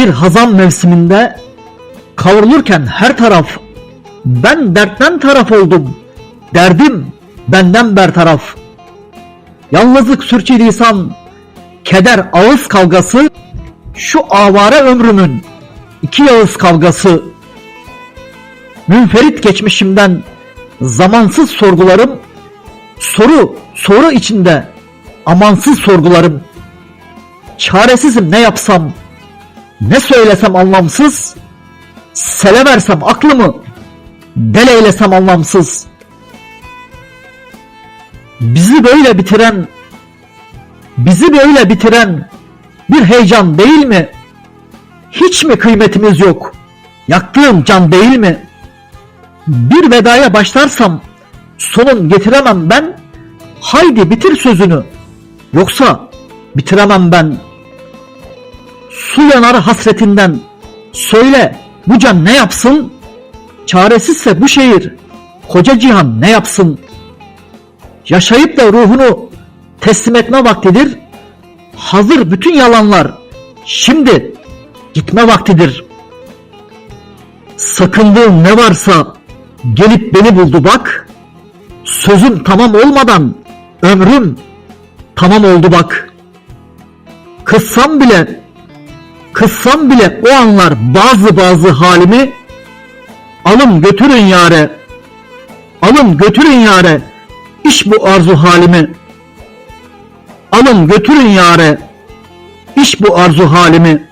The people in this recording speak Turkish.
Bir hazan mevsiminde kavrulurken her taraf ben dertten taraf oldum. Derdim benden bertaraf. Yalnızlık sürçülisan, keder ağız kavgası, şu avare ömrümün iki yağız kavgası. Münferit geçmişimden zamansız sorgularım, soru soru içinde amansız sorgularım. Çaresizim ne yapsam, ne söylesem anlamsız, sele versem aklımı, dele eylesem anlamsız. Bizi böyle bitiren, bizi böyle bitiren bir heyecan değil mi? Hiç mi kıymetimiz yok? Yaktığım can değil mi? Bir vedaya başlarsam sonun getiremem ben. Haydi bitir sözünü. Yoksa bitiremem ben. Su yanar hasretinden. Söyle bu can ne yapsın? Çaresizse bu şehir, koca cihan ne yapsın? Yaşayıp da ruhunu teslim etme vaktidir. Hazır bütün yalanlar. Şimdi gitme vaktidir. Sakındığın ne varsa gelip beni buldu bak. Sözüm tamam olmadan ömrüm tamam oldu bak. Kızsam bile kızsam bile o anlar bazı bazı halimi alın götürün yare alın götürün yare iş bu arzu halimi alın götürün yare iş bu arzu halimi